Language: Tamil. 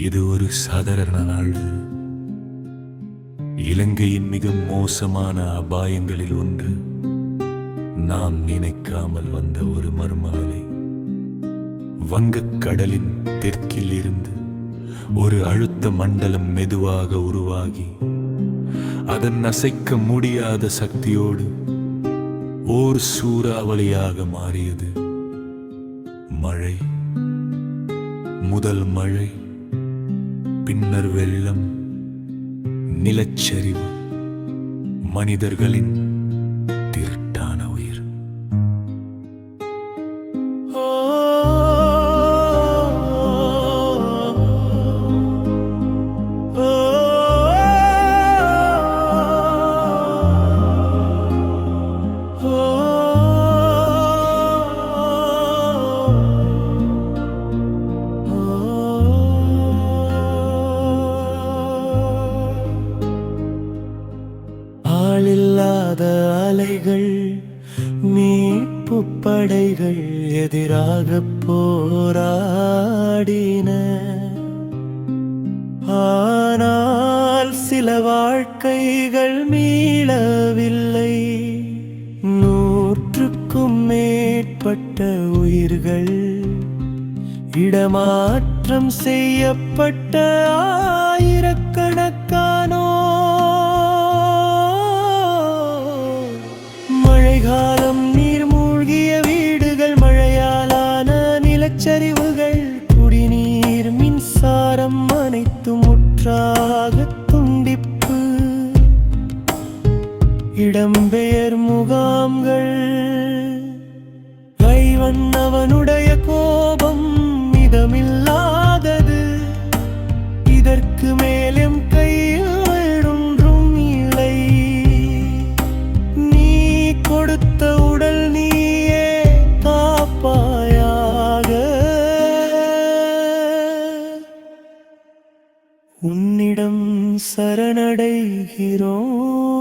இது ஒரு சாதாரண நாள். இலங்கையின் மிக மோசமான அபாயங்களில் ஒன்று நாம் நினைக்காமல் வந்த ஒரு மர்மாலை வங்கக் கடலின் தெற்கில் இருந்து ஒரு அழுத்த மண்டலம் மெதுவாக உருவாகி அதன் அசைக்க முடியாத சக்தியோடு ஓர் சூறாவளியாக மாறியது. மழை முதல் மழை பின்னர் வெள்ளம் நிலச்சரிவு மனிதர்களின் ஆளில்லாத அலைகள் மீட்பு படைகள் எதிராக போராடின. ஆனால் சில வாழ்க்கைகள் மீளவில்லை. நூற்றுக்கும் மேற்பட்ட உயிர்கள் இடமாற்றம் செய்யப்பட்ட ஆயிரக்கணக்கானோ காலம் நீர் மூழ்கிய வீடுகள் மழையாலான நிலச்சரிவுகள் குடிநீர் மின்சாரம் அனைத்து முற்றாக துண்டிப்பு. இடம்பெயர் முகாம்கள் கைவன் அவனுடைய கோபம் இதமில்லாதது இதற்கு மேலும் உன்னிடம் சரணடைகிறோம்.